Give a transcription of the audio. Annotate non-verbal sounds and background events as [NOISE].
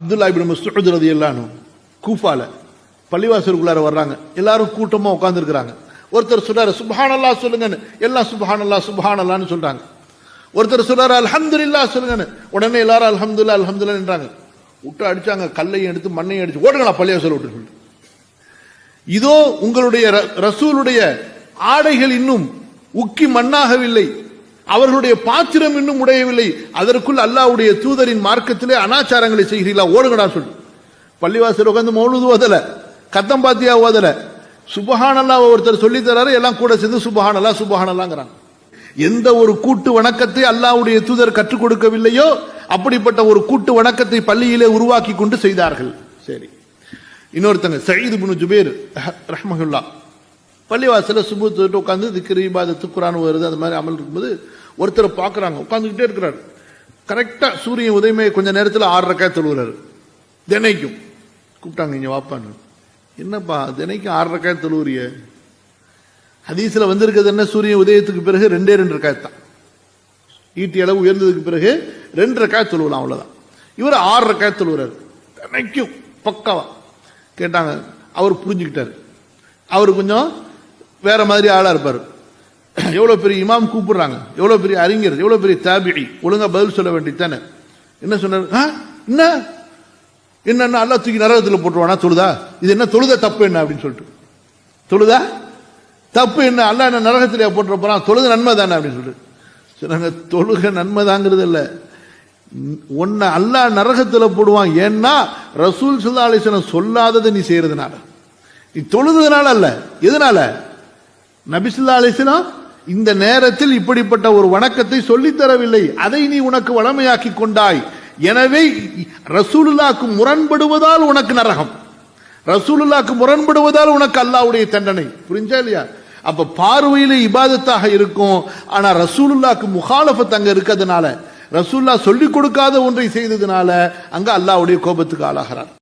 Abdullah ibn Masud ரலியல்லாஹு அன்ஹு கூஃபால பள்ளிவாசலுக்குள்ளார வர்றாங்க. எல்லாரும் கூட்டமா உட்கார்ந்துருக்கிறாங்க ஒருத்தர் சொல்றாரு சுபஹானல்லா சொல்லுங்கன்னு. எல்லாம் சுபஹானல்லா சுபஹானல்லான்னு சொல்றாங்க. ஒருத்தர் சொல்றாரு அல்ஹம்துலில்லாஹ் சொல்லுங்கன்னு. உடனே எல்லாரும் அலமதுல்லா அலமதுல்லான்றாங்க விட்டு அடிச்சாங்க கல்லையும் எடுத்து மண்ணையும் அடிச்சு ஓடுங்களா பள்ளிவாசல் விட்டு சொல்லி இதோ உங்களுடைய ர- ரசூலுடைய ஆடைகள் இன்னும் உக்கி மண்ணாகவில்லை. அவர்களுடைய பாத்திரம் இன்னும் உடையவில்லை. அதற்குள் அல்லாஹ்வுடைய தூதரின் மார்க்கத்திலே அனாச்சாரங்களை செய்கிறீர்களா? ஓடுங்கடா சொல்லு. பள்ளிவாசல் உட்காந்து மௌலுது ஓதல. கத்தம் பாத்தியா ஓதல. சுபஹானல்லா ஒருத்தர் சொல்லி தராரு எல்லாம் கூட சேர்ந்து சுபஹானல்லா சுபஹானல்லாங்கிறாங்க எந்த ஒரு கூட்டு வணக்கத்தை அல்லாவுடைய தூதர் கற்றுக் கொடுக்கவில்லையோ அப்படிப்பட்ட ஒரு கூட்டு வணக்கத்தை பள்ளியிலே உருவாக்கி கொண்டு செய்தார்கள். சரி. இன்னொருத்தங்க சயீது புனு ஜுபேர் ரஹ்மகுல்லா பள்ளிவாசல சுபு தொட்டு உட்காந்து திக்ரி இபாதத்து குரான் வருது அந்த மாதிரி அமல் இருக்கும்போது ஒருத்தரை பார்க்குறாங்க உட்காந்துக்கிட்டே இருக்கிறாரு. கரெக்டாக சூரியன் உதயமே கொஞ்ச நேரத்தில் ஆறரைக்காய் தொழுகிறாரு. தினைக்கும். கூப்பிட்டாங்க இங்கே வாப்பான்னு என்னப்பா தினைக்கும் ஆறரைக்காய் தொழுவுறிய? ஹதீஸில் வந்திருக்கிறது என்ன? சூரியன் உதயத்துக்கு பிறகு ரெண்டே ரெண்டு காய் தான். ஈட்டி அளவு உயர்ந்ததுக்கு பிறகு ரெண்டு காய் தொழுவலாம் அவ்வளோதான் இவர் ஆறரை காய் தொழுகிறார் தினைக்கும் பக்காவா. கேட்டாங்க அவர் புரிஞ்சுக்கிட்டார். அவர் கொஞ்சம் வேற மாதிரி ஆளாக இருப்பார். [CLEARS THROAT] எவ்வளோ பெரிய இமாம் கூப்பிடுறாங்க? எவ்வளோ பெரிய அறிஞர் எவ்வளோ பெரிய தாபிடி ஒழுங்கா பதில் சொல்ல வேண்டியதானே என்ன சொன்னார்? "ஆ, என்ன? என்னென்ன அல்லா தூக்கி நரகத்தில் போட்டுருவானா? தொழுதா? இது என்ன தொழுத? தப்பு என்ன அப்படின்னு சொல்லிட்டு. தொழுதா? தப்பு என்ன? அல்லா என்ன நரகத்திலேயே போட்டுற போகிறான் தொழுது நன்மை தானே அப்படின்னு சொல்லிட்டு. சொன்னாங்க தொழுக நன்மை தாங்கிறது இல்ல. உன்னை அல்லாஹ் நரகத்தில் போடுவான். ஏன்னா ரசூல் சுல்லா சொல்லாததை நீ செய்யறதுனால. நீ தொழுதுனால அல்ல. எதனால? நபிசுல்லா அலிஸ்லாம் இந்த நேரத்தில் இப்படிப்பட்ட ஒரு வணக்கத்தை சொல்லித்தரவில்லை அதை நீ உனக்கு வளமையாக்கி கொண்டாய். எனவே ரசூலுல்லாக்கு முரண்படுவதால் உனக்கு நரகம். ரசூலுல்லாக்கு முரண்படுவதால் உனக்கு அல்லாவுடைய தண்டனை. புரிஞ்சா இல்லையா? அப்ப பார்வையில இபாதத்தாக இருக்கும். ஆனா ரசூலுல்லாக்கு முகாலஃபத் அங்க இருக்கிறதுனால ரசூல்லா சொல்லிக் கொடுக்காத ஒன்றை செய்ததுனால அங்க அல்லாவுடைய கோபத்துக்கு ஆளாகிறார்.